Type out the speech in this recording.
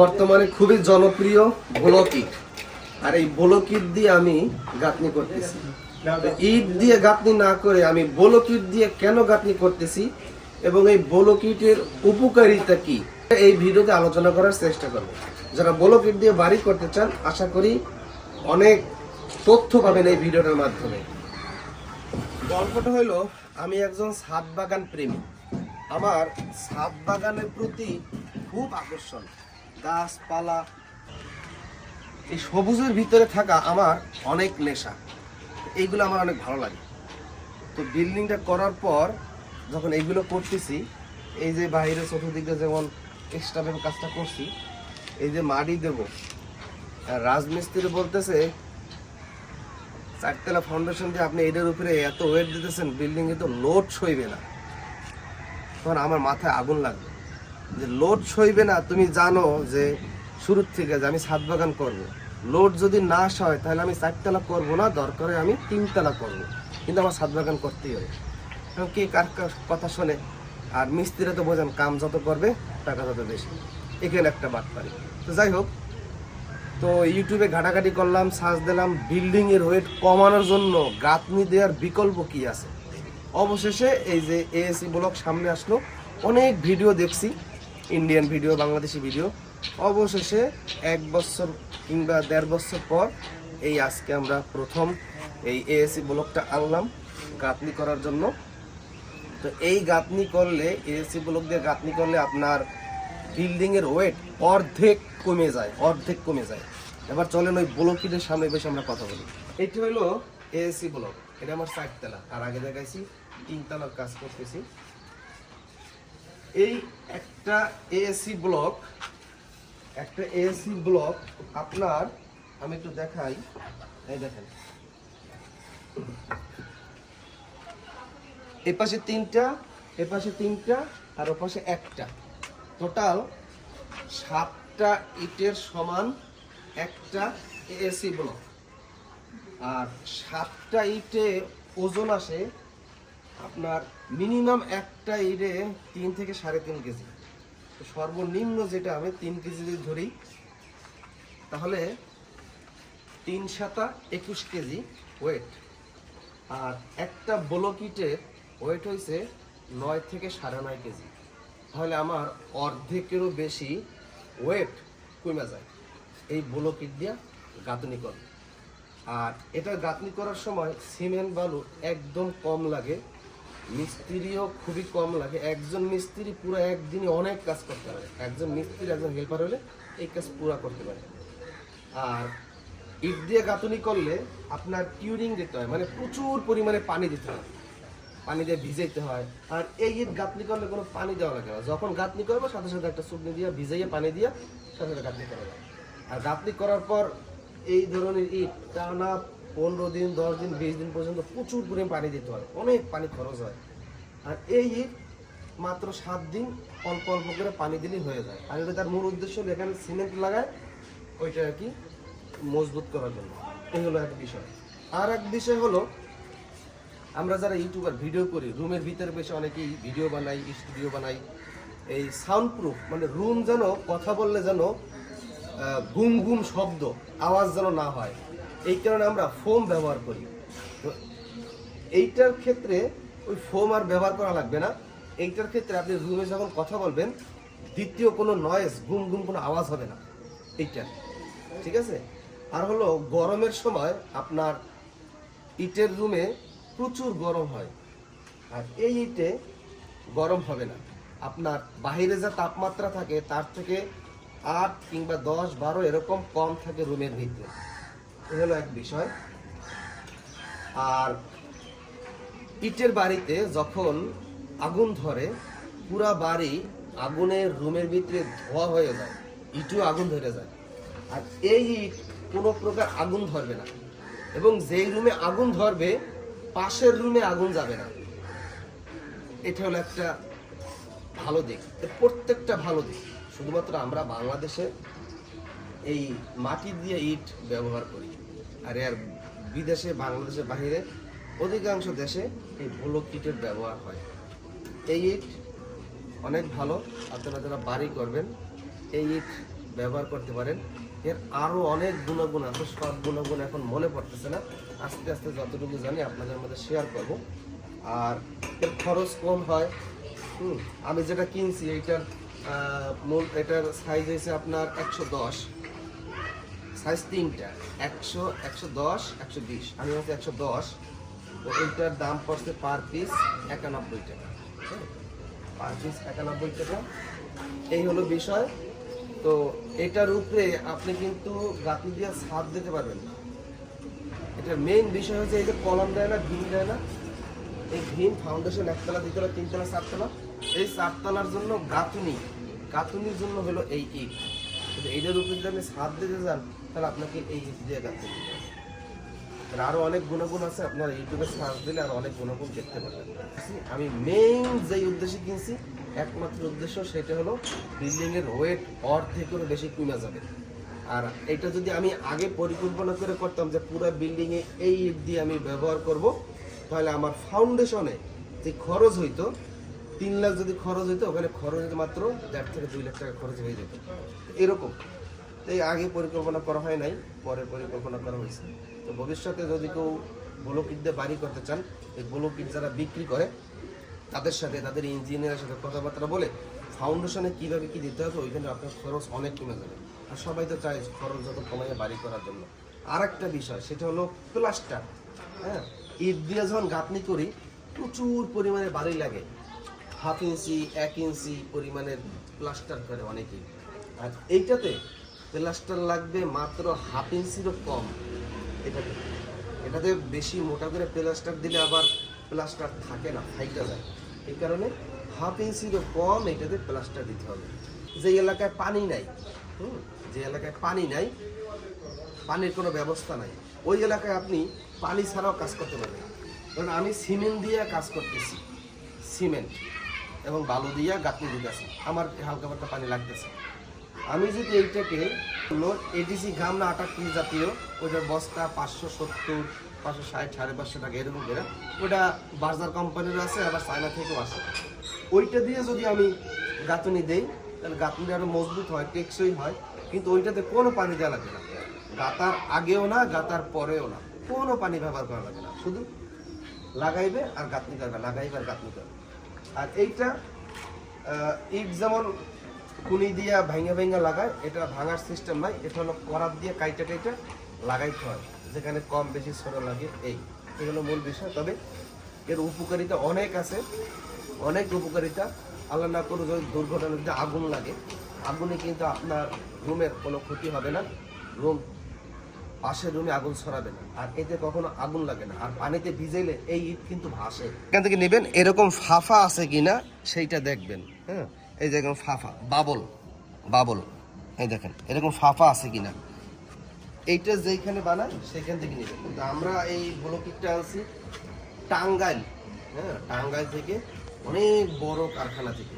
বর্তমানে খুবই জনপ্রিয় ব্লক ইট আর এই ব্লক ইট দিয়ে আমি গাঁথনি করতেছি। ইট দিয়ে গাঁথনি না করে আমি ব্লক ইট দিয়ে কেন গাঁথনি করতেছি? এবং এই ব্লক ইটের উপকারিতা কি? এই ভিডিওতে আলোচনা করার চেষ্টা করব। যারা ব্লক ইট দিয়ে বাড়ি করতে চান, আশা করি অনেক তথ্য পাবেন এই ভিডিওটার মাধ্যমে। গল্পটা হলো আমি একজন ছাদ বাগান প্রেমী। আমার ছাদ বাগানের প্রতি খুব আকর্ষণ। গাছপালা, এই সবুজের ভিতরে থাকা আমার অনেক নেশা। এইগুলো আমার অনেক ভালো লাগে। তো বিল্ডিংটা করার পর যখন এইগুলো করতেছি, এই যে বাইরে চতুর্দিকে যেমন এক্সট্রা কাজটা করছি, এই যে মাটি দেব। রাজমিস্ত্রি বলতেছে, চারতলা ফাউন্ডেশন দিয়ে আপনি এটার উপরে এত ওয়েট দিতেছেন বিল্ডিংয়ে তো লোড সইবে না। তখন আমার মাথায় আগুন লাগবে। যে লোড সইবে না, তুমি জানো যে শুরুর থেকে যে আমি ছাদ বাগান করব। লোড যদি না সয় তাহলে আমি চারতলা করব না, দরকারে আমি তিনতলা করব। কিন্তু আমার ছাদ বাগান করতেই হবে। এখন কে কার কথা শোনে? আর মিস্ত্রিরা তো বোঝেন, কাম যত করবে, টাকা তত বেশি। এখানে একটা বাদ পারি তো যাই হোক, তো ইউটিউবে ঘাটাঘাটি করলাম, সার্চ দিলাম বিল্ডিং এর ওয়েট কমানোর জন্য গাঁথনি দেওয়ার বিকল্প কি আছে? অবশেষে এই যে এএসি ব্লক সামনে আসলো, অনেক ভিডিও দেখছি। ইন্ডিয়ান ভিডিও বাংলাদেশি ভিডিও অবশেষে এক বছর কিংবা দেড় বছর পর এই আজকে আমরা প্রথম এই এএসি ব্লকটা আনলাম গাঁথনি করার জন্য। তো এই গাঁথনি করলে এএসি ব্লক দিয়ে গাঁথনি করলে আপনার বিল্ডিংয়ের ওয়েট অর্ধেক কমে যায়, অর্ধেক কমে যায়। এবার চলেন ওই ব্লকিটের সামনে বসে আমরা কথা বলি। এটি হলো এএসি ব্লক এটা আমার চারতলা। আর আগে দেখাইছি, তিনতলার কাজ করতেছি। এই একটা এএসি ব্লক একটা এএসি ব্লক আপনার, আমি একটু দেখাই। এই দেখেন। এপাশে তিনটা এপাশে তিনটা, আর ও পাশে একটা। টোটাল সাতটা ইটের সমান একটা এসি ব্লক আর সাতটা ইটে ওজন আসে আপনার মিনিমাম একটা ইটে তিন থেকে সাড়ে তিন কেজি। সর্বনিম্ন যেটা আমি তিন কেজি যদি ধরি, তাহলে তিন সাতা একুশ কেজি ওয়েট আর একটা ব্লক ইটের ওয়েট হয়েছে নয় থেকে সাড়ে নয় কেজি। তাহলে আমার অর্ধেকেরও বেশি ওয়েট কমে যায় এই ব্লক ইট দিয়া গাঁথনি করে। আর এটা গাঁথনি করার সময় সিমেন্ট বালু একদম কম লাগে। মিস্ত্রিও খুবই কম লাগে। একজন মিস্ত্রি পুরো একদিনে অনেক কাজ করতে পারে। একজন মিস্ত্রি, একজন হেল্পার হলে এই কাজ পুরো করতে পারে। আর ইট দিয়ে গাঁথনি করলে আপনার কিউরিং দিতে হয় মানে প্রচুর পরিমাণে পানি দিতে হয়। পানি দিয়ে ভিজাইতে হয়। আর এই ইট গাঁথনি করলে কোনো পানি দেওয়া লাগে না। যখন গাঁথনি করব, সাথে সাথে একটা শুকনি দিয়ে ভিজাইয়ে পানি দিয়ে সাথে সাথে গাঁথনি করা যায়। আর গাঁথনি করার পর এই ধরনের ইট টানা পনেরো দিন, দশ দিন, বিশ দিন পর্যন্ত প্রচুর পরিমাণ পানি দিতে হয়। অনেক পানি খরচ হয়। আর এই ইট মাত্র সাত দিন অল্প অল্প করে পানি দিলেই হয়ে যায়। আর এটা তার মূল উদ্দেশ্য হলো এখানে সিমেন্ট লাগায় ওইটা আর কি মজবুত করার জন্য। এই হলো এক বিষয়। আর এক বিষয় হলো, আমরা যারা ইউটিউবার ভিডিও করি, রুমের ভিতরে বেশি অনেকেই ভিডিও বানাই, স্টুডিও বানাই। এই সাউন্ড প্রুফ মানে রুম যেন কথা বললে যেন গুম গুম শব্দ, আওয়াজ যেন না হয়। এই কারণে আমরা ফোম ব্যবহার করি। তো এইটার ক্ষেত্রে ওই ফোম আর ব্যবহার করা লাগবে না। এইটার ক্ষেত্রে আপনি রুমে যখন কথা বলবেন, দ্বিতীয় কোনো নয়েজ গুম গুম কোনো আওয়াজ হবে না। এইটা। ঠিক আছে? আর হলো গরমের সময় আপনার ইটের রুমে প্রচুর গরম হয়। আর এই ইটে গরম হবে না। আপনার বাইরে যা তাপমাত্রা থাকে, তার থেকে আট কিংবা দশ, বারো এরকম কম থাকে রুমের ভিতরে। এ হলো এক বিষয়। আর ইটের বাড়িতে যখন আগুন ধরে, পুরা বাড়ি আগুনের রুমের ভিতরে ধোয়া হয়ে যায়, ইটও আগুন ধরে যায়। আর এই ইট কোনো প্রকার আগুন ধরবে না। এবং যেই রুমে আগুন ধরবে, পাশের রুমে আগুন যাবে না। এটা হলো একটা ভালো দিক। প্রত্যেকটা ভালো দিক। শুধুমাত্র আমরা বাংলাদেশে এই মাটি দিয়ে ইট ব্যবহার করি। আর এর বিদেশে, বাংলাদেশের বাইরে অধিকাংশ দেশে এই ব্লক ইটের ব্যবহার হয়। এই ইট অনেক ভালো, আপনারা যারা বাড়ি করবেন, এই ইট ব্যবহার করতে পারেন। এর আরও অনেক গুণাগুণ আছে, সব গুণাগুণ এখন মনে পড়তেছে না। আস্তে আস্তে যতটুকু জানি আপনাদের মধ্যে শেয়ার করব। আর এর খরচ কম হয়। হুম, আমি যেটা কিনছি এইটার মূল, এটার সাইজ হয়েছে আপনার একশো দশ। সাইজ তিনটা। একশো একশো দশ, একশো বিশ। আমি হচ্ছে একশো দশ। তো এইটার দাম পড়ছে পার পিস একানব্বই টাকা। পার পিস একানব্বই টাকা। এই হলো বিষয়। তো এটার উপরে আপনি কিন্তু গাতি দিয়ে ছাদ দিতে পারবেন। না এটার মেইন বিষয় হচ্ছে এই যে কলম দেয় না, ভিম দেয় না। এই ভিম ফাউন্ডেশন একতলা দ্বিতলা তিনতলা, চারতলা। এই চারতলার জন্য গাঁথুনি, গাঁথুনির জন্য হলো এই ইট। এইটার উপরে যদি আপনি ছাদ দিতে যান তাহলে আপনাকে এই দিতে হবে। আর আরও অনেক গুণাগুণ আছে, আপনার ইউটিউবে সার্চ দিলে আর অনেক গুণাগুণ দেখতে পাবেন আমি মেইন যেই উদ্দেশ্যে কিনছি, একমাত্র উদ্দেশ্য সেটা হলো বিল্ডিং এর ওয়েট অর্ধেকেরও বেশি কমে যাবে। আর এটা যদি আমি আগে পরিকল্পনা করে করতাম যে পুরো বিল্ডিং এ এই ইট দিয়ে আমি ব্যবহার করব, তাহলে আমার ফাউন্ডেশনে যে খরচ হইতো, তিন লাখ যদি খরচ হইতো, ওখানে খরচ মাত্র দেড় থেকে দুই লাখ টাকা খরচ হয়ে যেত। এরকম। এই আগে পরিকল্পনা করা হয় নাই পরে পরিকল্পনা করা হয়েছে। তো ভবিষ্যতে যদি কেউ ব্লকিট দিয়ে বাড়ি করতে চান, এই ব্লকিট যারা বিক্রি করে, তাদের সাথে, তাদের ইঞ্জিনিয়ারের সাথে কথাবার্তা বলে ফাউন্ডেশনে কীভাবে কী দিতে হবে, ওইখানে আপনার খরচ অনেক কমে যাবে। আর সবাই তো চায় খরচ যত কমাইয়ে বাড়ি করার জন্য। আর একটা বিষয়, সেটা হলো প্লাস্টার হ্যাঁ ইট দিয়ে যখন গাঁথনি করি, প্রচুর পরিমাণে বাড়ি লাগে। হাফ ইঞ্চি, এক ইঞ্চি পরিমাণের প্লাস্টার করে অনেকেই। আর এইটাতে প্লাস্টার লাগবে মাত্র হাফ ইঞ্চিরও কম। এটাতে এটাতে বেশি মোটা করে প্লাস্টার দিলে আবার প্লাস্টার থাকে না, ফাইটা যায়। এই কারণে হাফ ইঞ্চিরও কম এটাতে প্লাস্টার দিতে হবে। যে এলাকায় পানি নাই, হুম, যে এলাকায় পানি নাই, পানির কোনো ব্যবস্থা নাই, ওই এলাকায় আপনি পানি ছাড়াও কাজ করতে পারবেন। কারণ আমি সিমেন্ট দিয়ে কাজ করতেছি, সিমেন্ট এবং বালু দিয়ে গাঁথনি দিতেছি। আমার হালকা পাতলা পানি লাগতেছে। আমি যদি এইটাকে লোড এডিসি ঘাম না আটা কি জাতীয়, ওইটার বস্তা পাঁচশো সত্তর, পাঁচশো ষাট, সাড়ে পাঁচশো টাকা এরকম করে, ওটা বাজার কোম্পানির আছে, আবার চায়না থেকেও আছে। ওইটা দিয়ে যদি আমি গাঁথনি দেই, তাহলে গাঁথনি আরও মজবুত হয়, টেকসই হয়, কিন্তু ওইটাতে কোনো পানি দেওয়া লাগে না। গাতার আগেও না গাতার পরেও না, কোনো পানি ব্যবহার করা লাগে না। শুধু লাগাইবে আর গাঁথনি করবে, লাগাইবে আর গাঁথনি করবে। আর এইটা ইট যেমন কুনি দিয়া ভাঙা ভাঙা লাগায়, এটা ভাঙার সিস্টেম নাই, এটা হলো করাত দিয়ে কাইটা কাইটা লাগাইতে হয়, যেখানে কম বেশি সরো লাগে এই। এগুলো মূল বিষয়, তবে এর উপকারিতা অনেক আছে, অনেক উপকারিতা। আল্লাহ না করো যদি দুর্ঘটনা যদি আগুন লাগে, আগুনে কিন্তু আপনার রুমের কোনো ক্ষতি হবে না, রুম পাশের রুমে আগুন ছড়াবে না। আর এতে কখনো আগুন লাগে না। আর পানিতে ভিজাইলে এই ইট কিন্তু ভাসে। এখান থেকে নেবেন, এরকম ফাফা আছে কিনা সেইটা দেখবেন। হ্যাঁ এই দেখুন ফাফা, বাবল বাবল, এই দেখেন, এরকম ফাফা আছে কিনা। এইটা যেখানে বানায় সেখান থেকে নেবেন। কিন্তু আমরা এই ব্লকিটটা আনছি টাঙ্গাইল। হ্যাঁ টাঙ্গাইল থেকে অনেক বড় কারখানা থেকে।